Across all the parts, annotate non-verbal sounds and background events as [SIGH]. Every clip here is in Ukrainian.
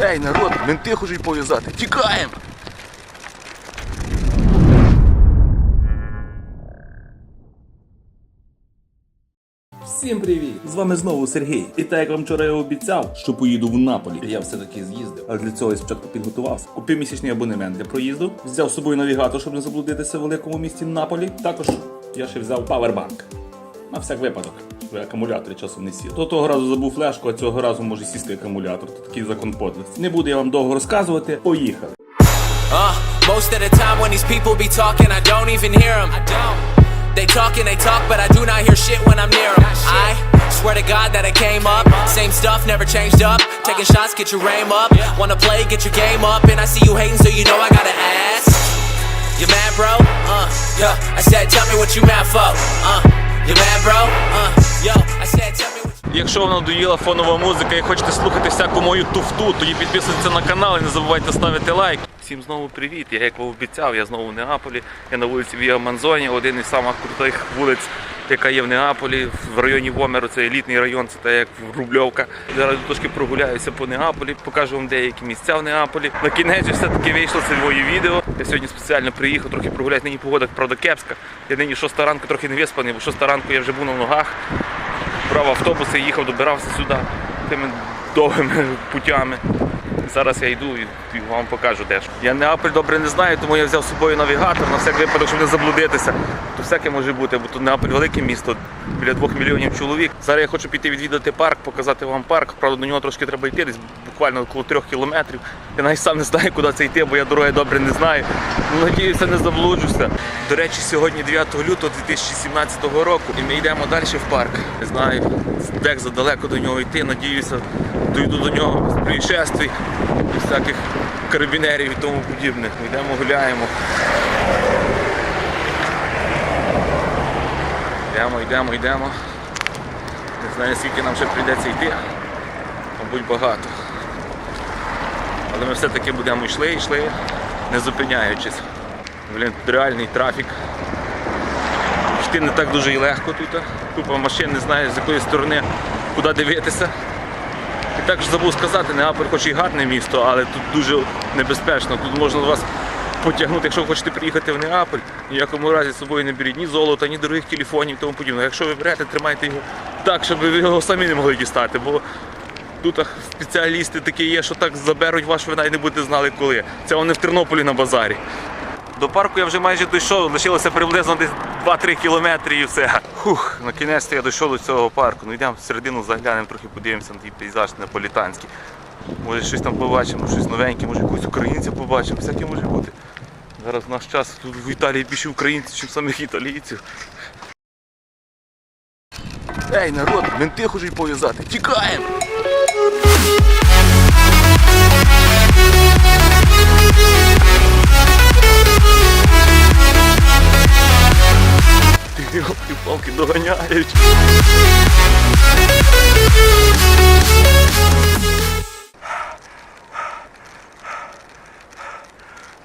Ей, народ, менти хочуть пов'язати. Тікаємо! Всім привіт! З вами знову Сергій. І так як вам вчора я обіцяв, що поїду в Наполі. Я все-таки з'їздив. Але для цього я спочатку підготувався. Купив місячний абонемент для проїзду. Взяв з собою навігатор, щоб не заблудитися в великому місті Наполі. Також я ще взяв павербанк. На всяк випадок, акумулятори часом не сіли. То того разу забув флешку, а цього разу може сісти акумулятор. Це такий закон подлості. Не буду я вам довго розказувати. Поїхали. Uh, most of the time when these people be talking, I don't even hear them. I don't. They talk and they talk, but I do not hear shit when I'm near them. I swear to God that I came up. Same stuff, never changed up. Taking shots, get your aim up. Wanna play, get your game up. And I see you hating, so you know I gotta ask. You mad, bro? Uh, yeah. I said, tell me what you mad for. Uh, you mad, bro? Uh, Якщо вам надоїла фонова музика і хочете слухати всяку мою туфту, тоді підписуйтесь на канал і не забувайте ставити лайк. Всім знову привіт. Я як вам обіцяв, я знову в Неаполі. Я на вулиці Віа Манзоні, один із самих крутих вулиць, яка є в Неаполі, в районі Вомеру, це елітний район, це так як Рубльовка. Зараз трошки прогуляюся по Неаполі, покажу вам деякі місця в Неаполі. На кінець все-таки вийшло це моє відео. Я сьогодні спеціально приїхав, трохи прогуляюсь. Нині погода, правда, кепська. Я нині шоста ранку трохи не виспаний, бо шоста ранку я вже був на ногах брав автобус і їхав, добирався сюди тими довгими путями. Зараз я йду і вам покажу де ж. Я Неаполь добре не знаю, тому я взяв з собою навігатор на всяк випадок, щоб не заблудитися. То всяке може бути, бо тут Неаполь велике місто, біля двох мільйонів чоловік. Зараз я хочу піти відвідати парк, показати вам парк. Правда, до нього трошки треба йти, десь буквально около трьох кілометрів. Я навіть сам не знаю, куди це йти, бо я дороги добре не знаю. Ну, Надіюся, не заблуджуся. До речі, сьогодні 9 лютого 2017 року, і ми йдемо далі в парк. Не знаю, як задалеко до нього йти. Надіюся, дойду до нього без происшествий і всяких карабінерів і тому подібне. Ми йдемо гуляємо. Йдемо, йдемо, йдемо. Не знаю, скільки нам ще прийдеться йти. Мабуть, багато. Але ми все-таки будемо йшли, йшли, не зупиняючись. Блін, реальний трафік. Йти не так дуже і легко тут. Купа машин, не знаю з якої сторони куди дивитися. І також забув сказати, Неаполь хоч і гарне місто, але тут дуже небезпечно. Тут можна вас потягнути, якщо ви хочете приїхати в Неаполь, ніякому разі з собою не беріть ні золота, ні дорогих телефонів і тому подібне. Якщо ви берете, тримайте його так, щоб ви його самі не могли дістати. Бо Тут спеціалісти такі є, що так заберуть вас, ви навіть не будете знали коли. Це вони в Тернополі на базарі. До парку я вже майже дійшов, лишилося приблизно десь 2-3 кілометри і все. Хух, на кінець я дійшов до цього парку. Ну йдемо всередину заглянемо, трохи подивимося на той пейзаж наполітанський. Може щось там побачимо, щось новеньке, може якогось українця побачимо, всяке може бути. Зараз в наш час тут в Італії більше українців, ніж самих італійців. Ей, народ, менти хочуть пов'язати. Тікаємо!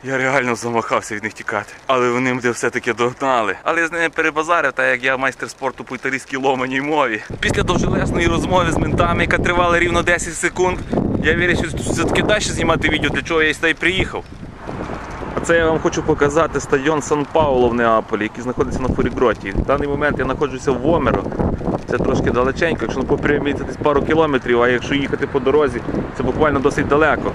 Я реально замахався від них тікати. Але вони мене все-таки догнали. Але я з ними перебазарив, так як я майстер спорту по італійській ломаній мові. Після довжелезної розмови з ментами, яка тривала рівно 10 секунд, я вирішив все-таки далі знімати відео, для чого я сюди приїхав. А це я вам хочу показати стадіон Сан Пауло в Неаполі, який знаходиться на Фурігроті. В даний момент я знаходжуся в Вомеро. Це трошки далеченько, якщо по прямій це десь пару кілометрів, а якщо їхати по дорозі, це буквально досить далеко.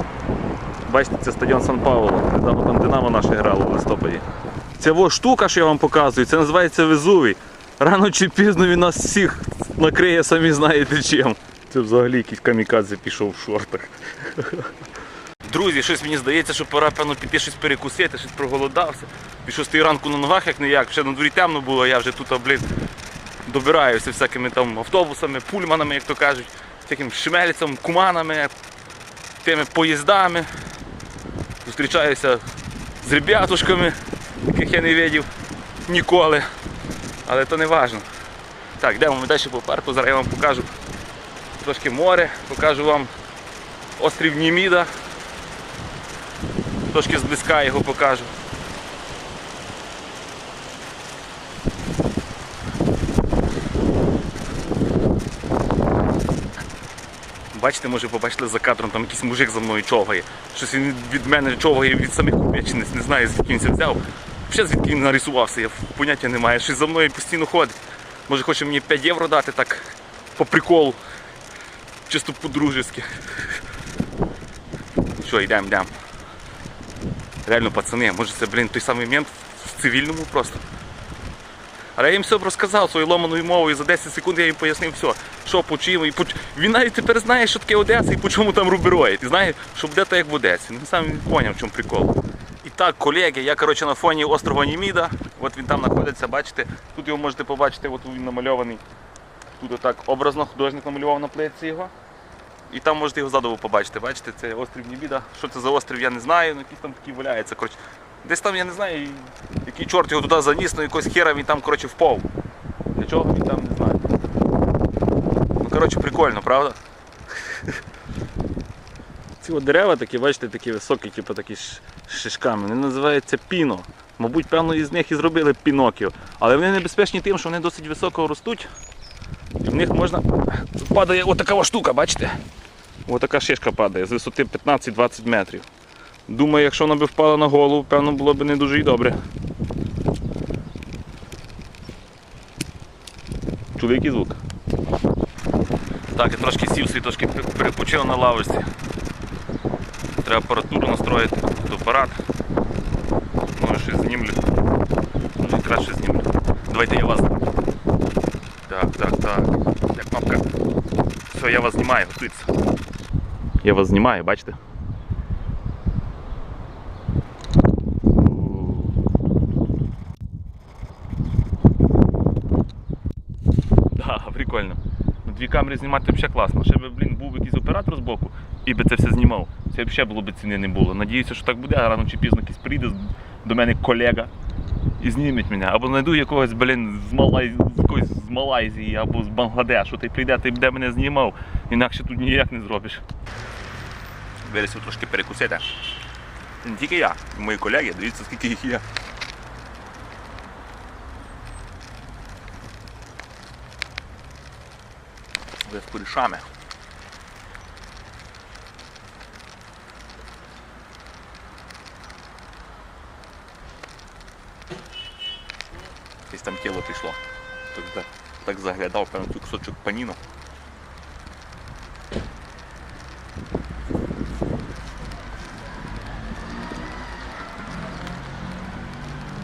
Бачите, це стадіон Сан Пауло. Недавно там Динамо наше грало в листопаді. Ця во штука, що я вам показую, це називається Везувій. Рано чи пізно він нас всіх накриє, самі знаєте чим. Це взагалі якийсь камікадзе пішов в шортах. Друзі, щось мені здається, що пора певно піти щось перекусити, щось проголодався. Під шостої ранку на ногах, як не як, ще на дворі темно було, я вже тут, блін, добираюся всякими там автобусами, пульманами, як то кажуть, всяким шмельцем, куманами, тими поїздами. Зустрічаюся з ребятушками, яких я не видів ніколи. Але то не важливо. Так, йдемо ми далі по парку, зараз я вам покажу трошки море, покажу вам острів Німіда. Трошки зблизька його покажу. Бачите, може побачили за кадром, там якийсь мужик за мною човгає. Щось він від мене човгає від самих купечниць, не знаю, звідки він це взяв. Взагалі звідки він нарисувався, я поняття не маю. Щось за мною постійно ходить. Може хоче мені 5 євро дати так по приколу. Чисто по-дружески. Що, йдемо, йдемо. Реально, пацани, може це, блін, той самий мент в цивільному просто. Але я їм все розказав своєю ломаною мовою, за 10 секунд я їм пояснив все, що по чим. І по... ч- Він навіть тепер знає, що таке Одеса і по чому там рубероїд. І знає, що буде так, як в Одесі. Він сам зрозумів, в чому прикол. І так, колеги, я коротше на фоні острова Німіда. От він там знаходиться, бачите. Тут його можете побачити, от він намальований. Тут отак образно художник намалював на плитці його. І там можете його задовго побачити. Бачите, це острів Німіда. Що це за острів, я не знаю, ну якийсь там такий валяється. Коротше. Десь там, я не знаю, який чорт його туди заніс, ну якось хера він там коротше, впав. Для чого він там не знаю. Ну коротше прикольно, правда? [LAUGHS] Ці от дерева такі, бачите, такі високі, типу такі ш- шишками. Вони називаються піно. Мабуть, певно, із них і зробили пінокіо. Але вони небезпечні тим, що вони досить високо ростуть. І в них можна. Падає отака штука, бачите? Отака шишка падає з висоти 15-20 метрів. Думаю, якщо вона би впала на голову, певно було б не дуже і добре. Чули який звук? Так, я трошки сів трошки перепочив на лавочці. Треба апаратуру настроїти, фотоапарат. Може щось знімлю. Може краще знімлю. Давайте я вас. Так, так, так. Де кнопка? Все, я вас знімаю, готуйтеся. Я вас знімаю, бачите? Прикольно. Ну, Дві камери знімати взагалі класно. Ще би, блін, був якийсь оператор з боку і би це все знімав. Це взагалі було б ціни не було. Надіюся, що так буде, а рано чи пізно якийсь прийде до мене колега і зніметь мене. Або знайду якогось, блін, з Малай... якогось з Малайзії або з Бангладешу, ти прийде, ти буде мене знімав. Інакше тут ніяк не зробиш. Вирішив трошки перекусити. Не тільки я, мої колеги, дивіться, скільки їх є. З курішами. Десь там тіло пішло. Так, так, заглядав, певно, тут кусочок паніна.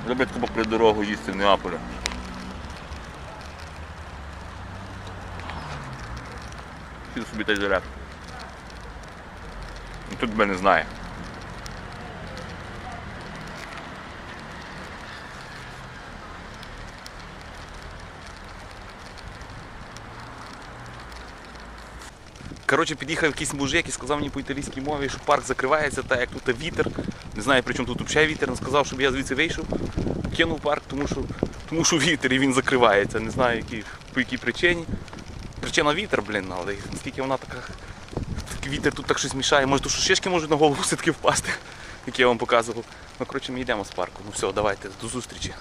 Люблять купа при дорогу їсти в Неаполі. Сіду собі та й заряд. Тут тебе не знає. Коротше, під'їхав якийсь мужик і сказав мені по італійській мові, що парк закривається, так як тут вітер. Не знаю, при чому тут взагалі вітер. Він сказав, щоб я звідси вийшов, кинув парк, тому що, тому що вітер і він закривається. Не знаю які, по якій причині. Причина вітер, блін, але наскільки вона така. Вітер тут так щось мішає. Може, тут шишки можуть на голову [LAUGHS] все-таки впасти, як я вам показував. Ну, коротше, ми йдемо з парку. Ну все, давайте, до зустрічі.